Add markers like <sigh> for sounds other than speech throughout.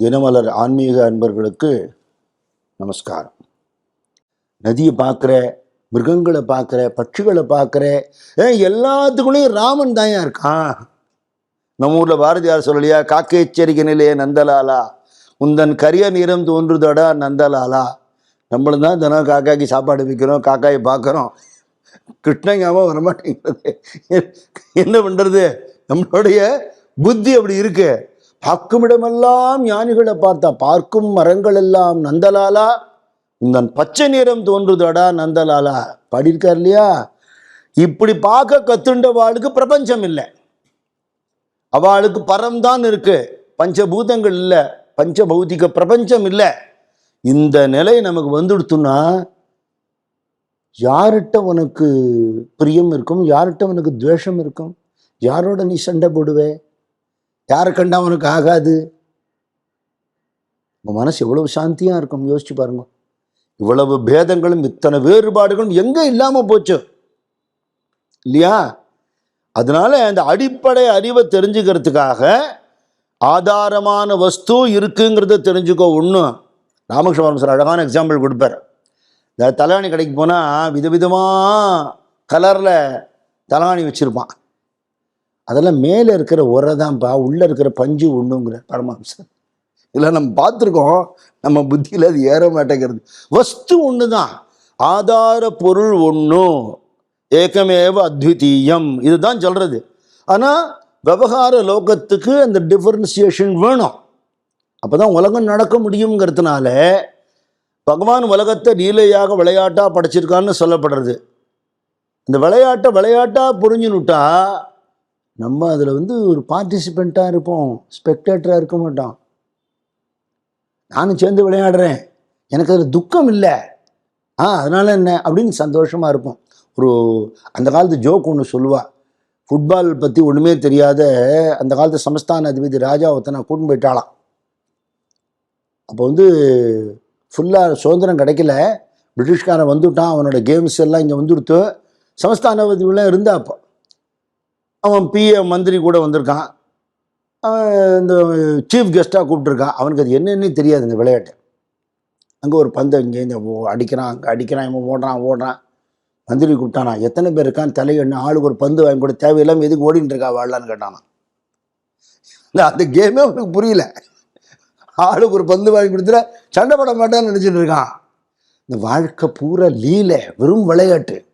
தினமலர் ஆன்மீக அன்பர்களுக்கு நமஸ்காரம். நதியை பார்க்குற மிருகங்களை பார்க்குற பட்சிகளை பார்க்குற ஏன் எல்லாத்துக்குள்ளேயும் ராமன் தான் இருக்கான். நம்ம ஊரில் பாரதியார் சொல்லலையா காக்கை எச்சரிக்கை நிலையே நந்தலாலா உந்தன் கரிய நிறம் தோன்றுதடா நந்தலாலா. நம்மளும் தான் தினம் காக்காய்க்கு சாப்பாடு வைக்கிறோம் காக்காயை பார்க்குறோம். கிருஷ்ணங்காமல் வரமாட்டேங்கிறது என்ன பண்ணுறது நம்மளுடைய புத்தி அப்படி இருக்குது பார்க்கும் இடமெல்லாம் ஞானிகளை பார்த்தா பார்க்கும் மரங்கள் எல்லாம் நந்தலாலா. இந்த பச்சை நிறம் தோன்றுதடா நந்தலாலா. பாடியிருக்கார் இல்லையா? இப்படி பார்க்க கத்துண்ட வாளுக்கு பிரபஞ்சம் இல்லை. அவளுக்கு பரம்தான் இருக்கு. பஞ்சபூதங்கள் இல்லை. பஞ்சபௌதிக பிரபஞ்சம் இல்லை. இந்த நிலை நமக்கு வந்துடுத்துன்னா யார்கிட்ட உனக்கு பிரியம் இருக்கும்? யார்கிட்ட உனக்கு துவேஷம் இருக்கும்? யாரோட நீ சண்டை போடுவே? யாரை கண்டா அவனுக்கு ஆகாது? உங்கள் மனசு எவ்வளவு சாந்தியா இருக்கும்? யோசிச்சு பாருங்க. இவ்வளவு பேதங்களும் இத்தனை வேறுபாடுகளும் எங்க இல்லாம போச்சு? இல்லையா? அதனால அந்த அடிப்படை அறிவை தெரிஞ்சுக்கிறதுக்காக ஆதாரமான வஸ்து இருக்குங்கிறத தெரிஞ்சுக்கோ. ஒன்றும் ராமகிருஷ்ண சார் அழகான எக்ஸாம்பிள் கொடுப்பார். இந்த தலாணி கடைக்கு போனால் விதவிதமாக கலரில் தலாணி வச்சுருப்பான். அதெல்லாம் மேலே இருக்கிற உரை தான்ப்பா உள்ளே இருக்கிற பஞ்சு ஒன்றுங்கிற பரமாம்சர் இதெல்லாம் நம்ம பார்த்துருக்கோம். நம்ம புத்தியில் அது ஏற மாட்டேங்கிறது. வஸ்து ஒன்று தான் ஆதார பொருள் ஒன்று ஏகமேவ அத்விதீயம். இதுதான் சொல்கிறது ஆனால் விவகார லோகத்துக்கு அந்த டிஃபரன்சியேஷன் வேணும். அப்போ தான் உலகம் நடக்க முடியுங்கிறதுனால பகவான் உலகத்தை நீலையாக விளையாட்டாக படைச்சிருக்கான்னு சொல்லப்படுறது. இந்த விளையாட்டை விளையாட்டாக புரிஞ்சுனுட்டா நம்ம அதில் வந்து ஒரு பார்ட்டிசிபெண்ட்டாக இருப்போம். ஸ்பெக்டேட்டராக இருக்க மாட்டோம். நானும் சேர்ந்து விளையாடுறேன். எனக்கு அதில் துக்கம் இல்லை. ஆ அதனால் என்ன? அப்படின்னு சந்தோஷமாக இருப்போம். ஒரு அந்த காலத்து ஜோக் ஒன்று சொல்லுவா. ஃபுட்பால் பற்றி ஒன்றுமே தெரியாத அந்த காலத்து சமஸ்தான அதிபதி ராஜா ஒருத்தனை கூட்டின்னு போயிட்டாளாம் அப்போ வந்து ஃபுல்லாக சுதந்திரம் கிடைக்கல. பிரிட்டிஷ்காரன் வந்துவிட்டான் அவனோட கேம்ஸ் எல்லாம் இங்கே வந்துடுத்து சமஸ்தானாதிபதிலாம் இருந்தா அப்போ. அவன் பிஏ மந்திரி கூட வந்திருக்கான். அவன் இந்த சீஃப் கெஸ்ட்டாக கூப்பிட்ருக்கான் அவனுக்கு அது என்னென்னு தெரியாது இந்த விளையாட்டு. அங்கே ஒரு பந்து இங்கே இந்த ஓ- அடிக்கிறான் அங்கே அடிக்கிறான் இவன் ஓடுறான் ஓடுறான். மந்திரி கூப்பிட்டானா எத்தனை பேர் இருக்கான் தலையெண்ணு ஆளுக்கு ஒரு பந்து வாங்கி கூட தேவையில்லாமல் எதுக்கு ஓடிட்டு இருக்கா வாழலான்னு கேட்டானா. இல்லை அந்த கேமே அவனுக்கு புரியல. ஆளுக்கு ஒரு பந்து வாங்கி கொடுத்துட சண்டை போட மாட்டான்னு நினச்சிட்டு இருக்கான். இந்த வாழ்க்கை பூரா லீலை வெறும் விளையாட்டு.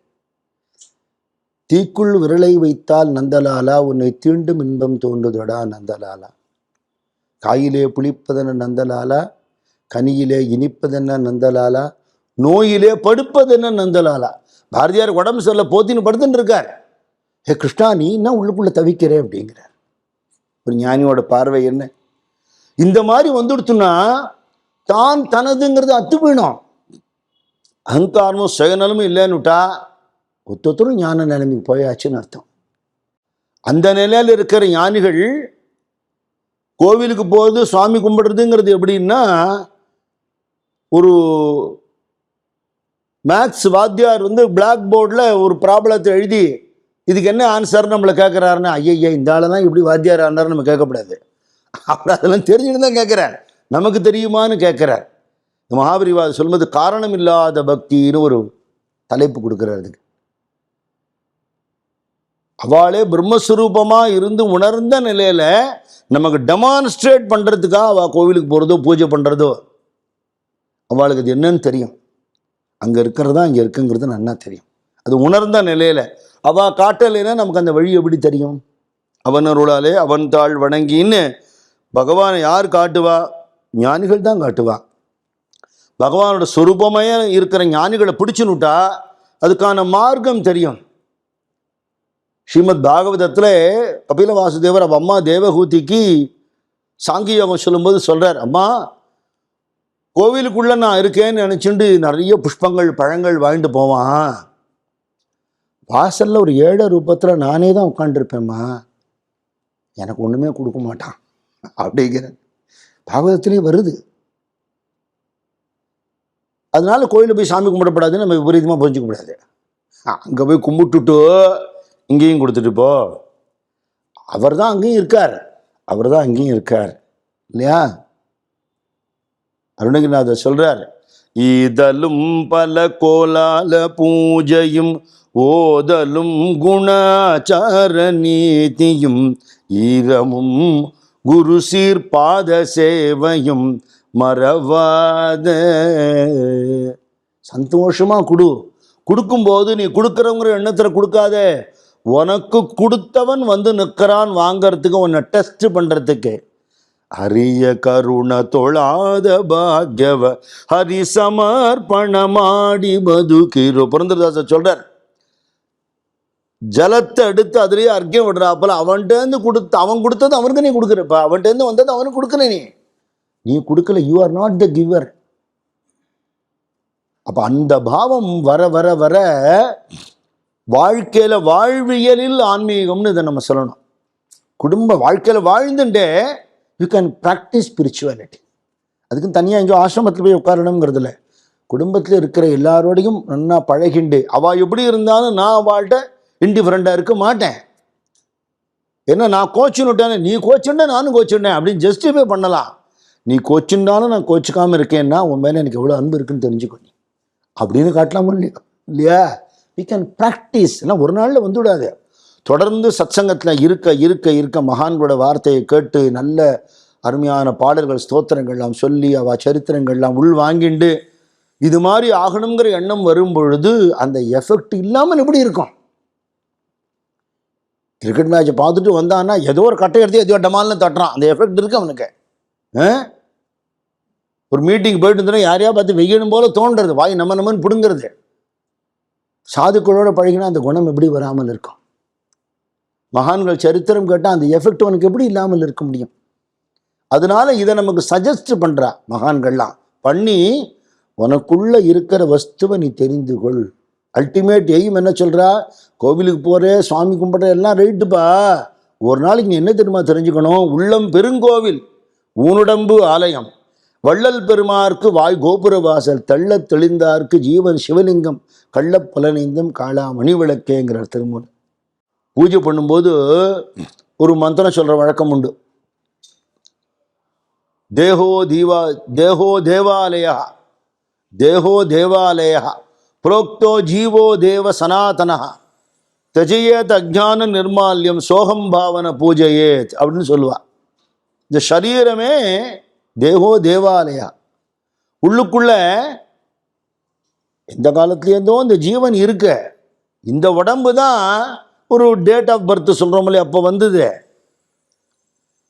தீக்குள் விரலை வைத்தால் நந்தலாலா உன்னை தீண்டும் இன்பம் தோன்றுதடா நந்தலாலா. காயிலே புளிப்பதென நந்தலாலா கனியிலே இனிப்பதென்ன நந்தலாலா நோயிலே படுப்பதென்ன நந்தலாலா. பாரதியார் உடம்பு சொல்ல போத்தின்னு படுத்துன்னு இருக்கார். ஹே கிருஷ்ணா நீ என்ன உள்ளுக்குள்ள தவிக்கிறே அப்படிங்கிறார். ஒரு ஞானியோட பார்வை என்ன? இந்த மாதிரி வந்துடுத்துன்னா தான் தனதுங்கிறது அத்து போயிடும் அகங்காரமும் சுயநலமும் இல்லைன்னுட்டா ஒத்தொத்தரும் ஞான நிலைமைக்கு போயாச்சுன்னு அர்த்தம். அந்த நிலையில் இருக்கிற ஞானிகள் கோவிலுக்கு போகிறது சுவாமி கும்பிடுறதுங்கிறது எப்படின்னா ஒரு மேக்ஸ் வாத்தியார் வந்து பிளாக் போர்டில் ஒரு ப்ராப்ளத்தை எழுதி இதுக்கு என்ன ஆன்சர் நம்மளை கேட்குறாருன்னா ஐயய்யா இந்த ஆளெல்லாம் இப்படி வாத்தியார் ஆனார் நம்ம கேட்கக்கூடாது. அவர் அதெல்லாம் தெரிஞ்சுட்டு தான் கேட்குறார் நமக்கு தெரியுமான்னு கேட்குறார் இந்த மகாபரிவாத சொல்வது காரணம் இல்லாத பக்தின்னு ஒரு தலைப்பு கொடுக்குறாரு அதுக்கு. அவளே பிரம்மஸ்வரூபமாக இருந்து உணர்ந்த நிலையில் நமக்கு டெமான்ஸ்ட்ரேட் பண்ணுறதுக்காக அவள் கோவிலுக்கு போகிறதோ பூஜை பண்ணுறதோ அவளுக்கு அது என்னன்னு தெரியும். அங்கே இருக்கிறதா இங்கே இருக்குங்கிறது நன்னா தெரியும். அது உணர்ந்த நிலையில் அவள் காட்டலைன்னா நமக்கு அந்த வழி எப்படி தெரியும்? அவன் அருளாலே அவன் தாழ் வணங்கின்னு பகவானை யார் காட்டுவா? ஞானிகள் தான் காட்டுவா. பகவானோட சொரூபமே இருக்கிற ஞானிகளை பிடிச்சுனுட்டா அதுக்கான மார்க்கம் தெரியும். ஸ்ரீமத் பாகவதத்தில் கபில வாசுதேவர் அவள் அம்மா தேவகூதிக்கு சாங்கியோகம் சொல்லும்போது சொல்கிறார் அம்மா கோவிலுக்குள்ளே நான் இருக்கேன்னு நினச்சிண்டு நிறைய புஷ்பங்கள் பழங்கள் வாங்கிட்டு போவான். வாசலில் ஒரு ஏழை ரூபத்தில் நானே தான் உட்காண்டிருப்பேம்மா எனக்கு ஒன்றுமே கொடுக்க மாட்டான். <laughs> அப்படிங்கிற பாகவதத்திலே வருது. அதனால கோயிலில் போய் சாமி கும்பிடப்படாதுன்னு நம்ம விபரீதமாக புரிஞ்சுக்க முடியாது. அங்கே போய் கும்பிட்டுட்டு இங்கேயும் கொடுத்துட்டு போ. அவர் தான் அங்கேயும் இருக்கார். அவர் தான் அங்கேயும் இருக்கார். இல்லையா? அருணகிரிநாதர் சொல்றார் ஈதலும் பல கோலால பூஜையும் ஓதலும் குணாச்சார நீதியும் ஈரமும் குரு சீர்பாத சேவையும் மறவாத. சந்தோஷமா கொடு. கொடுக்கும்போது நீ கொடுக்குறவங்கிற எண்ணத்துல கொடுக்காதே. உனக்கு கொடுத்தவன் வந்து நிற்கிறான் வாங்கிறதுக்கு உன்னை டெஸ்ட் பண்ணுறதுக்கு ஹரிய கருண தொழாத பாக்யவ ஹரி சமர்ப்பணமாடி பதுகிரு புரந்தரதாச சொல்கிறார் ஜலத்தை எடுத்து அதுலேயே அர்க்கியம் விடுறாப்பில் அவன்கிட்டேருந்து கொடுத்து அவன் கொடுத்தது அவனுக்கு நீ கொடுக்குறப்ப. அவன்கிட்டேருந்து வந்தது அவனுக்கு கொடுக்குற நீ. நீ கொடுக்கல you are not the giver அப்போ அந்த பாவம் வர வர வர வாழ்க்கையில் வாழ்வியலில் ஆன்மீகம்னு இதை நம்ம சொல்லணும். குடும்ப வாழ்க்கையில் வாழ்ந்துட்டே யூ கேன் ப்ராக்டிஸ் ஸ்பிரிச்சுவாலிட்டி அதுக்கு தனியாக எங்கேயோ ஆசிரமத்தில் போய் உட்காரணுங்கிறது இல்லை குடும்பத்தில் இருக்கிற எல்லாரோடையும் நல்லா பழகிண்டு அவள் எப்படி இருந்தாலும் நான் அவள்கிட்ட இன்டிஃபரெண்டாக இருக்க மாட்டேன். ஏன்னா நான் கோச்சுன்னு விட்டேனே நீ கோச்சுண்டே நானும் கோச்சுண்டேன் அப்படின்னு ஜஸ்டிஃபை பண்ணலாம். நீ கோச்சுண்டாலும் நான் கோச்சுக்காமல் இருக்கேன்னா உன் மேலே எனக்கு எவ்வளோ அன்பு இருக்குன்னு தெரிஞ்சுக்கோ நீ. அப்படின்னு காட்டலாமா இல்லையா இல்லையா? வி கேன் ப்ராக்டிஸ் எல்லாம் ஒரு நாளில் வந்து விடாது தொடர்ந்து சத்சங்கத்தில் இருக்க இருக்க இருக்க மகான்களோட வார்த்தையை கேட்டு நல்ல அருமையான பாடல்கள் ஸ்தோத்திரங்கள்லாம் சொல்லி அவ சரித்திரங்கள்லாம் உள் வாங்கிண்டு இது மாதிரி ஆகணுங்கிற எண்ணம் வரும் பொழுது அந்த எஃபெக்ட் இல்லாமல் எப்படி இருக்கும்? கிரிக்கெட் மேட்ச்சை பார்த்துட்டு வந்தான்னா ஏதோ ஒரு கட்டை எடுத்து எதையோ டமால்னு தட்டுறான். அந்த எஃபெக்ட் இருக்கு அவனுக்கு. ஆ? ஒரு மீட்டிங் போயிட்டு இருந்தோன்னா யாரையா பார்த்து வெய்யணும் போல தோன்றது வாய் நம்ம நம்மன்னு பிடுங்கிறது. சாதுக்களோடு பழகினா அந்த குணம் எப்படி வராமல் இருக்கும்? மகான்கள் சரித்திரம் கேட்டால் அந்த எஃபெக்ட் உனக்கு எப்படி இல்லாமல் இருக்க முடியும்? அதனால இதை நமக்கு சஜஸ்ட் பண்ணுறா மகான்கள்லாம். பண்ணி உனக்குள்ள இருக்கிற வஸ்துவை நீ தெரிந்து கொள். அல்டிமேட் எய்ம் என்ன சொல்கிறா கோவிலுக்கு போகிற சுவாமி கும்பிட்ற எல்லாம் ரைட்டுப்பா ஒரு நாளைக்கு நீ என்ன தெரியுமா தெரிஞ்சுக்கணும்? உள்ளம் பெருங்கோவில் ஊனுடம்பு ஆலயம். வள்ளல் பெருமார்க்கு வாய் கோபுர வாசல் தள்ள தெளிந்தார்க்கு ஜீவன் சிவலிங்கம் கள்ளப் காளா மணி விளக்கேங்கிறார் திருமூல் பூஜை பண்ணும்போது ஒரு மந்திரம் சொல்ற வழக்கம் உண்டு. தேகோ தீவா தேகோ தேவாலயா தேகோ தேவாலயா புரோக்தோ ஜீவோ தேவ சனாதனா தஜயேத் அஜான நிர்மால்யம் சோகம் பாவன பூஜையேத் அப்படின்னு சொல்லுவா. இந்த சரீரமே தேவோ தேவாலயா. உள்ளுக்குள்ள எந்த காலத்துலேருந்தோ இந்த ஜீவன் இருக்க. இந்த உடம்பு தான் ஒரு டேட் ஆஃப் பர்த் சொல்கிறோம்ல அப்போ வந்தது.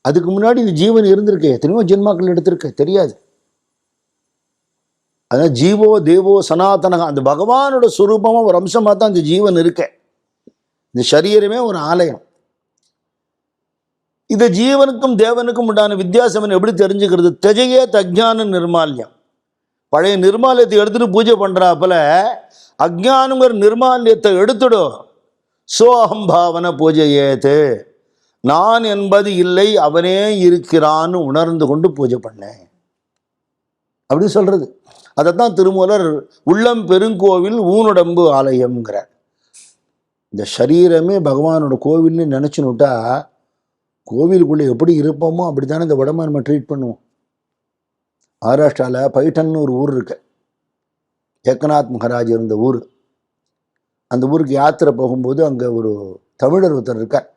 அதுக்கு முன்னாடி இந்த ஜீவன் இருந்திருக்கு. எத்தனையோ ஜென்மாக்கள் எடுத்திருக்கு. தெரியாது. அதான் ஜீவோ தேவோ சனாதனக அந்த பகவானோட சுரூபமாக ஒரு அம்சமாக தான் இந்த ஜீவன் இருக்க. இந்த சரீரமே ஒரு ஆலயம். இந்த ஜீவனுக்கும் தேவனுக்கும் உண்டான வித்தியாசம் எப்படி தெரிஞ்சுக்கிறது? தெஜையே தஜான நிர்மால்யம். பழைய நிர்மாலயத்தை எடுத்துட்டு பூஜை பண்றாப்புல அஜ்ஞானங்கிற நிர்மால்யத்தை எடுத்துடும் சோகம் பாவன பூஜையேத்து. நான் என்பது இல்லை அவனே இருக்கிறான்னு உணர்ந்து கொண்டு பூஜை பண்ணேன். அப்படி சொல்றது. அதைத்தான் திருமூலர் உள்ளம் பெருங்கோவில் ஊனுடம்பு ஆலயம்ங்கிறார். இந்த சரீரமே பகவானோட கோவில்னு நினச்சுனுட்டா கோவிலுக்குள்ளே எப்படி இருப்போமோ அப்படி தானே இந்த உடம்ப நம்ம ட்ரீட் பண்ணுவோம். மகாராஷ்டிராவில் பைட்டன்னு ஒரு ஊர் இருக்கு. ஏக்கநாத் மகாராஜ் இருந்த ஊர். அந்த ஊருக்கு யாத்திரை போகும்போது அங்கே ஒரு தமிழர் ஒருத்தர் இருக்கார்.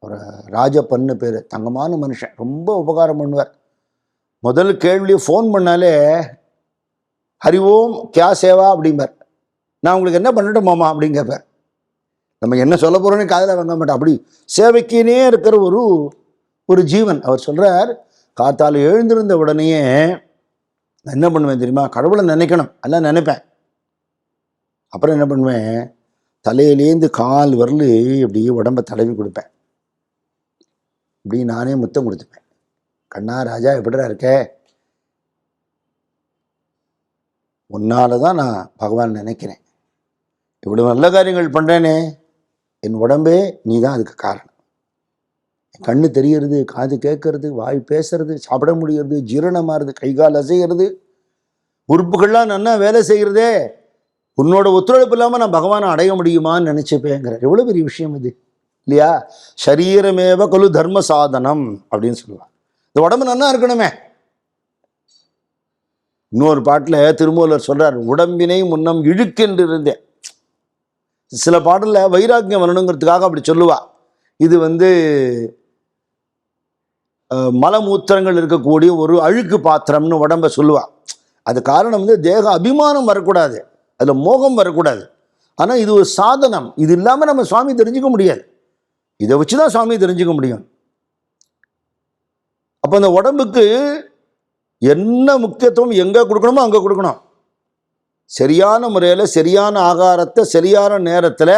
ஒரு ராஜப்பன்னு பேர். தங்கமான மனுஷன். ரொம்ப உபகாரம் பண்ணுவார். முதல் கேள்வியும் ஃபோன் பண்ணாலே ஹரி ஓம் கியா சேவா? அப்படிம்பார். நான் உங்களுக்கு என்ன பண்ணட்டும் மாமா அப்படின்னு நம்ம என்ன சொல்ல போகிறோன்னு காதில் வாங்க மாட்டோம். அப்படி சேவைக்குனே இருக்கிற ஒரு ஒரு ஜீவன். அவர் சொல்கிறார் காத்தால் எழுந்திருந்த உடனேயே நான் என்ன பண்ணுவேன் தெரியுமா? கடவுளை நினைக்கணும். எல்லாம் நினைப்பேன். அப்புறம் என்ன பண்ணுவேன்? தலையிலேந்து கால் வரல அப்படியே உடம்ப தடவி கொடுப்பேன். இப்படி நானே முத்தம் கொடுத்துப்பேன். கண்ணா ராஜா எப்படிடா இருக்க? உன்னால தான் நான் பகவான் நினைக்கிறேன். இவ்வளோ நல்ல காரியங்கள் பண்ணுறேனே என் உடம்பே நீ தான் அதுக்கு காரணம். என் கண்ணு தெரியறது காது கேட்கறது வாய் பேசுறது சாப்பிட முடியறது ஜீரணமாகிறது கை கால் அசைகிறது உறுப்புகள்லாம் நன்னா வேலை செய்கிறதே உன்னோட ஒத்துழைப்பு இல்லாமல் நான் பகவானை அடைய முடியுமான்னு நினச்சிப்பேங்கிறார். எவ்வளோ பெரிய விஷயம் இது இல்லையா? சரீரமேவ கொலு தர்ம சாதனம் அப்படின்னு சொல்லுவார். இந்த உடம்பு நல்லா இருக்கணுமே. இன்னொரு பாட்டில் திருமூலர் சொல்கிறார் உடம்பினை முன்னம் இழுக்கென்று இருந்தேன். சில பாடலில் வைராக்கியம் வரணுங்கிறதுக்காக அப்படி சொல்லுவா. இது வந்து மலமூத்திரங்கள் இருக்கக்கூடிய ஒரு அழுக்கு பாத்திரம்னு உடம்ப சொல்லுவா. அது காரணம் வந்து தேக அபிமானம் வரக்கூடாது. அதில் மோகம் வரக்கூடாது. ஆனால் இது ஒரு சாதனம். இது இல்லாமல் நம்ம சுவாமி தெரிஞ்சுக்க முடியாது. இதை வச்சு தான் சுவாமி தெரிஞ்சுக்க முடியும். அப்போ அந்த உடம்புக்கு என்ன முக்கியத்துவம் எங்கே கொடுக்கணுமோ அங்கே கொடுக்கணும். சரியான முறையில் சரியான ஆகாரத்தை சரியான நேரத்தில்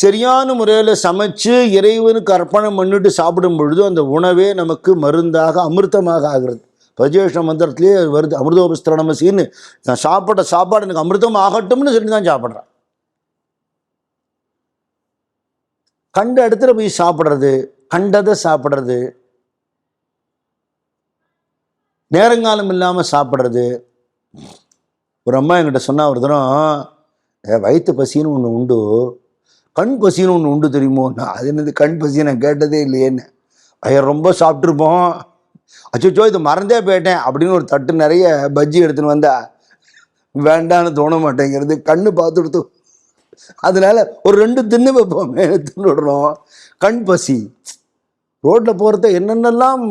சரியான முறையில் சமைச்சு இறைவனுக்கு அர்ப்பணம் பண்ணிட்டு சாப்பிடும் பொழுது அந்த உணவே நமக்கு மருந்தாக அமிர்தமாக ஆகிறது. பிரஜேஷ மந்திரத்திலே வருது அமிர்தோபஸ்திரணமசின்னு. நான் சாப்பிட்ட சாப்பாடு எனக்கு அமிர்தம் ஆகட்டும்னு சொல்லி தான் சாப்பிட்றேன். கண்ட இடத்துல போய் சாப்பிட்றது கண்டதை சாப்பிட்றது. நேரங்காலம் இல்லாமல் சாப்பிட்றது. ஒரு அம்மா என்கிட்ட சொன்னா ஒரு தினம் வயிற்று பசின்னு ஒன்று உண்டு. கண் பசின்னு ஒன்று உண்டு தெரியுமோ? நான் அது என்னது கண் பசி நான் கேட்டதே இல்லையேன்னு. ஐயா ரொம்ப சாப்பிட்ருப்போம் அச்சோ இது மறந்தே போயிட்டேன். அப்படின்னு ஒரு தட்டு நிறைய பஜ்ஜி எடுத்துன்னு வந்தா வேண்டான்னு தோண மாட்டேங்கிறது. கண்ணு பார்த்துடுத்து அதனால ஒரு ரெண்டு தின்னு வைப்போமே. தின்னு விடுறோம். கண் பசி. ரோட்டில் போகிறத என்னென்னலாம்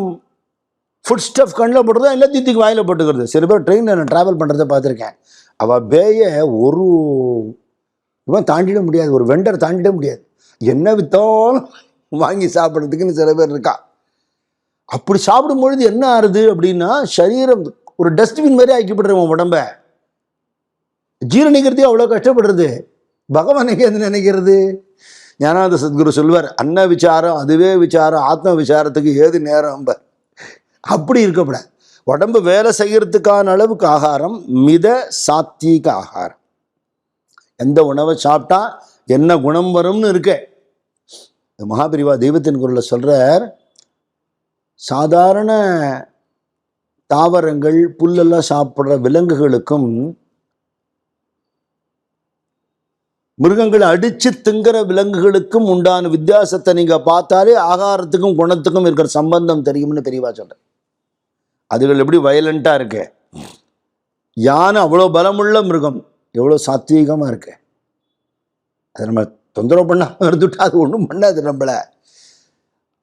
ஃபுட் ஸ்டஃப் கண்ணில் போட்டுறதோ இல்லை தூக்கி வாயில் போட்டுக்கிறது. சில பேர் ட்ரெயினில் நான் ட்ராவல் பண்ணுறத பார்த்துருக்கேன். அவள் பேயை ஒரு இவன் தாண்டிட முடியாது. ஒரு வெண்டர் தாண்டிட முடியாது. என்ன வித்தாலும் வாங்கி சாப்பிட்றதுக்குன்னு சில பேர் இருக்கா? அப்படி சாப்பிடும் பொழுது என்ன ஆறுது அப்படின்னா சரீரம் ஒரு டஸ்ட்பின் மாதிரி ஆக்கிப்படுறவன் உடம்ப. ஜீரணிக்கிறதே அவ்வளோ கஷ்டப்படுறது? பகவானுக்கு எது நினைக்கிறது? ஞானாந்த சத்குரு சொல்வார் அன்ன விசாரம் அதுவே விசாரம் ஆத்ம விசாரத்துக்கு ஏது நேரம்? அப்படி இருக்கக்கூடாது. உடம்பு வேலை செய்யறதுக்கான அளவுக்கு ஆகாரம் மித சாத்வீக ஆகாரம். எந்த உணவை சாப்பிட்டா என்ன குணம் வரும்னு இருக்கு. மகாபிரிவா தெய்வத்தின் குரலில் சொல்கிறார் சாதாரண தாவரங்கள் புல்லெல்லாம் சாப்பிட்ற விலங்குகளுக்கும் மிருகங்களை அடித்து திங்கிற விலங்குகளுக்கும் உண்டான வித்தியாசத்தை நீங்கள் பார்த்தாலே ஆகாரத்துக்கும் குணத்துக்கும் இருக்கிற சம்பந்தம் தெரியும்னு பெரியவா சொல்கிறேன் அதுகள் எப்படி வயலண்ட்டாக இருக்கு? யானை அவ்வளோ பலமுள்ள மிருகம் எவ்வளோ சாத்வீகமாக இருக்கு? அதை நம்ம தொந்தரவு பண்ணாமல் இருந்துட்டா அது ஒன்றும் பண்ணாது நம்மள.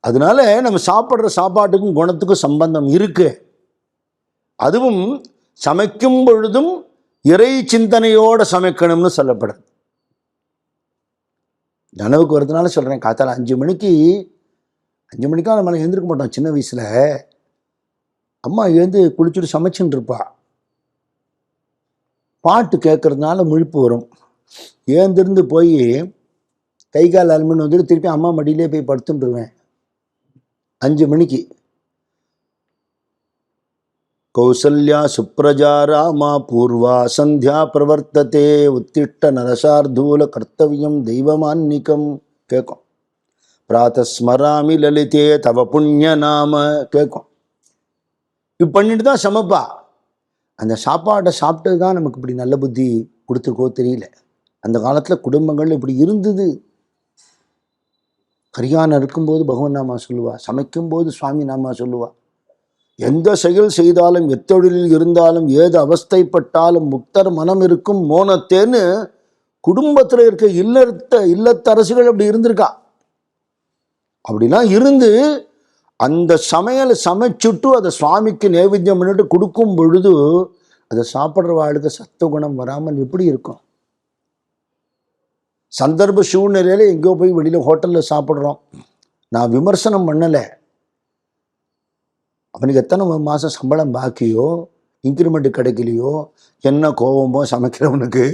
அதனால நம்ம சாப்பிட்ற சாப்பாட்டுக்கும் குணத்துக்கும் சம்பந்தம் இருக்கு. அதுவும் சமைக்கும் பொழுதும் இறை சிந்தனையோடு சமைக்கணும்னு சொல்லப்படுது. நனவுக்கு வரதுனால சொல்கிறேன் காத்தால அஞ்சு மணிக்கு அஞ்சு மணிக்கா நம்ம எழுந்திருக்க மாட்டோம் சின்ன வயசில். அம்மா எழுந்து குளிச்சுட்டு சமைச்சுட்டு இருப்பா பாட்டு கேட்கறதுனால முழிப்பு வரும். ஏந்திருந்து போய் கை கால் அலுமின்னு வந்துட்டு திருப்பி அம்மா மடியிலே போய் படுத்துட்டுருவேன் அஞ்சு மணிக்கு. கௌசல்யா சுப்ரஜா ராமா பூர்வா சந்தியா பிரவர்த்ததே உத்திட்ட நரசார்தூல கர்த்தவியம் தெய்வமான்னிக்கம் கேட்கும் பிராத்தஸ்மராமி லலிதே தவ புண்ணிய நாம கேட்கும் இது பண்ணிட்டு தான் சமைப்பா. அந்த சாப்பாடை சாப்பிட்டது தான் நமக்கு இப்படி நல்ல புத்தி கொடுத்துருக்கோ தெரியல. அந்த காலத்தில் குடும்பங்கள் இப்படி இருந்தது. கரியானம் இருக்கும்போது பகவன் நாமா சொல்லுவா சமைக்கும்போது சுவாமி நாமா சொல்லுவா எந்த செயல் செய்தாலும் எத்தொழிலில் இருந்தாலும் ஏது அவஸ்தைப்பட்டாலும் முக்தர் மனம் இருக்கும் மோனத்தேன்னு குடும்பத்தில் இருக்க இல்லத்த இல்லத்தரசுகள் அப்படி இருந்திருக்கா. அப்படிலாம் இருந்து அந்த சமையலை சமைச்சுட்டு அதை சுவாமிக்கு நைவேத்தியம் பண்ணிட்டு கொடுக்கும் பொழுது அதை சாப்பிட்ற வாழ்க்கை சத்த குணம் வராமல் எப்படி இருக்கும்? சந்தர்ப்ப சூழ்நிலையில் எங்கேயோ போய் வெளியில் ஹோட்டலில் சாப்பிட்றோம். நான் விமர்சனம் பண்ணலை. அவனுக்கு எத்தனை மாதம் சம்பளம் பாக்கியோ இன்க்ரிமெண்ட் கிடைக்கலையோ என்ன கோவமோ சமைக்கிறவனுக்கு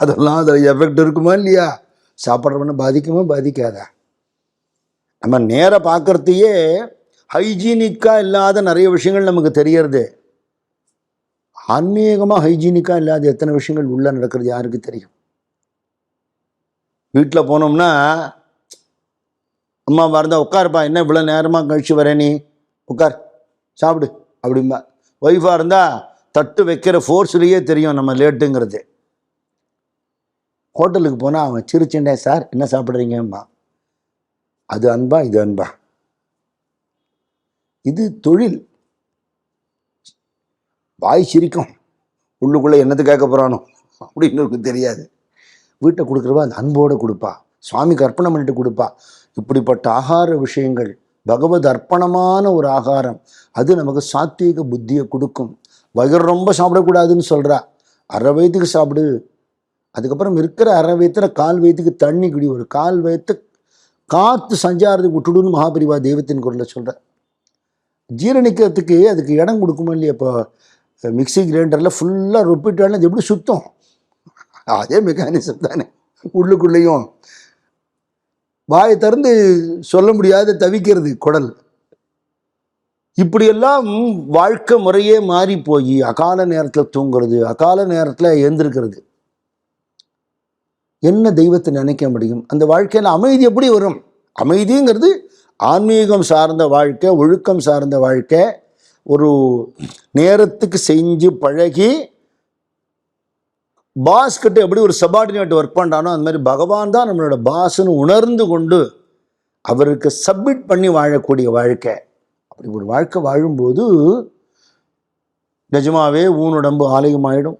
அதெல்லாம் அதில் எஃபெக்ட் இருக்குமா இல்லையா? சாப்பிட்றவனை பாதிக்குமா? பாதிக்காதா? நம்ம நேராக பார்க்குறதையே ஹைஜீனிக்காக இல்லாத நிறைய விஷயங்கள் நமக்கு தெரியறது. ஆன்மீகமாக ஹைஜீனிக்காக இல்லாத எத்தனை விஷயங்கள் உள்ளே நடக்கிறது யாருக்கு தெரியும்? வீட்டில் போனோம்னா அம்மா வரதா உட்காருப்பா என்ன இவ்வளோ நேரமாக கழிச்சு வரே நீ? உட்கார் சாப்பிடு அப்படிம்பா. ஒய்ஃபாக இருந்தால் தட்டு வைக்கிற ஃபோர்ஸ்லேயே தெரியும் நம்ம லேட்டுங்கிறது. ஹோட்டலுக்கு போனால் அவன் சிரிச்சுட்டேன் சார் என்ன சாப்பிட்றீங்கம்மா? அது அன்பா இது அன்பா. இது தொழில். வாய் சிரிக்கும். உள்ளுக்குள்ளே என்னது கேட்க போகிறானோ அப்படின்னு தெரியாது. வீட்டை கொடுக்குறவா? அந்த அன்போடு கொடுப்பா. சுவாமிக்கு அர்ப்பணம் பண்ணிட்டு கொடுப்பா. இப்படிப்பட்ட ஆகார விஷயங்கள் பகவத் அர்ப்பணமான ஒரு ஆகாரம் அது நமக்கு சாத்வீக புத்தியை கொடுக்கும். வயிறு ரொம்ப சாப்பிடக்கூடாதுன்னு சொல்கிறா அரை வயதுக்கு சாப்பிடு. அதுக்கப்புறம் இருக்கிற அரை வயத்துல கால் வயதுக்கு தண்ணி குடி. ஒரு கால் வயத்து காற்று சஞ்சாரத்துக்கு விட்டுடுன்னு மகாபரிவா தெய்வத்தின் குரலை சொல்கிற ஜீரணிக்கிறதுக்கு அதுக்கு இடம் கொடுக்குமா இல்லையா இப்போ மிக்ஸி கிரைண்டரில் ஃபுல்லாக ரொப்பிட்டாலும் அது எப்படி சுத்தம்? அதே மெக்கானிசம் தானே. உள்ளுக்குள்ளேயும். வாயை திறந்து சொல்ல முடியாத தவிக்கிறது குடல். இப்படியெல்லாம் வாழ்க்கை முறையே மாறி போய் அகால நேரத்தில் தூங்குறது அகால நேரத்தில் எழுந்திருக்கிறது. என்ன தெய்வத்தை நினைக்க முடியும்? அந்த வாழ்க்கையில் அமைதி எப்படி வரும்? அமைதிங்கிறது ஆன்மீகம் சார்ந்த வாழ்க்கை ஒழுக்கம் சார்ந்த வாழ்க்கை ஒரு நேரத்துக்கு செஞ்சு பழகி பாஸ் கிட்ட எப்படி ஒரு சபார்டினேட் ஒர்க் பண்ணுறானோ அந்த மாதிரி பகவான் தான் நம்மளோட பாஸ்ன்னு உணர்ந்து கொண்டு அவருக்கு சப்மிட் பண்ணி வாழக்கூடிய வாழ்க்கை. அப்படி ஒரு வாழ்க்கை வாழும்போது நிஜமாவே ஊனுடம்பு ஆலயமாயிடும்.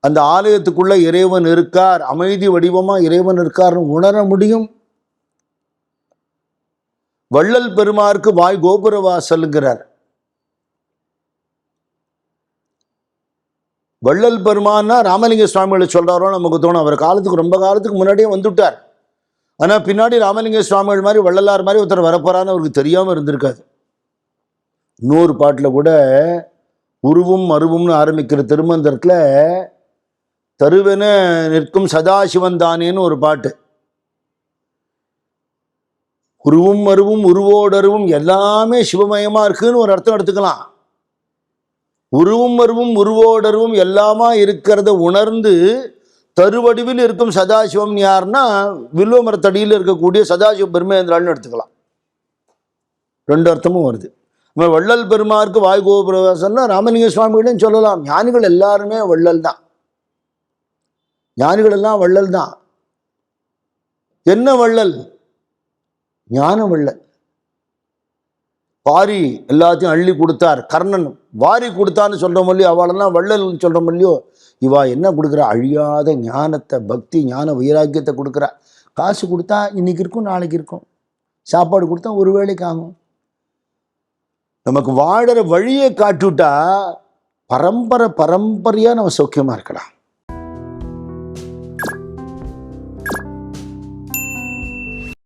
அந்த ஆலயத்துக்குள்ள இறைவன் இருக்கார் அமைதி வடிவமாக இறைவன் இருக்கார்னு உணர முடியும். வள்ளல் பெருமாருக்கு வாய் கோபுர வாசலுங்கிறார் வள்ளல் பெருமான்னா ராமலிங்க சுவாமிகளை சொல்றாரோ நமக்கு தோணும். அவர் காலத்துக்கு ரொம்ப காலத்துக்கு முன்னாடியே வந்துவிட்டார் ஆனால் பின்னாடி ராமலிங்க சுவாமிகள் மாதிரி வள்ளலார் மாதிரி ஒருத்தர் வரப்போறான்னு அவருக்கு தெரியாமல் இருந்திருக்காது. இன்னொரு பாட்டில் கூட உருவும் மருவும்னு ஆரம்பிக்கிற திருமந்திரத்தில் தருவென நிற்கும் சதாசிவன் தானேன்னு ஒரு பாட்டு. உருவும் மருவும் உருவோடருவும் எல்லாமே சிவமயமா இருக்குன்னு ஒரு அர்த்தம் எடுத்துக்கலாம். உருவும் அருவும் உருவோடருவும் எல்லாமா இருக்கிறத உணர்ந்து தருவடிவில் இருக்கும் சதாசிவம் யாருன்னா வில்வமரத்தடியில் இருக்கக்கூடிய சதாசிவ பெருமேந்திரான்னு எடுத்துக்கலாம். ரெண்டு அர்த்தமும் வருது. நம்ம வள்ளல் பெருமாருக்கு வாய்கோபுரவாசன்னா ராமலிங்க சுவாமிகளையும் சொல்லலாம். ஞானிகள் எல்லாருமே வள்ளல் தான். ஞானிகள் எல்லாம் வள்ளல் தான். என்ன வள்ளல்? ஞானம் இல்லை. பாரி எல்லாத்தையும் அள்ளி கொடுத்தார். கர்ணன் வாரி கொடுத்தான்னு சொல்கிறோம் இல்லையோ அவளெல்லாம் வள்ளல்னு சொல்கிறோம் இல்லையோ இவா என்ன கொடுக்குறா? அழியாத ஞானத்தை பக்தி ஞான வைராக்கியத்தை கொடுக்குறா. காசு கொடுத்தா இன்னைக்கு இருக்கும் நாளைக்கு இருக்கும். சாப்பாடு கொடுத்தா ஒரு வேலைக்கு ஆகும். நமக்கு வாழற வழியை காட்டுவிட்டா பரம்பரை பரம்பரையாக நம்ம சௌக்கியமாக இருக்கலாம்.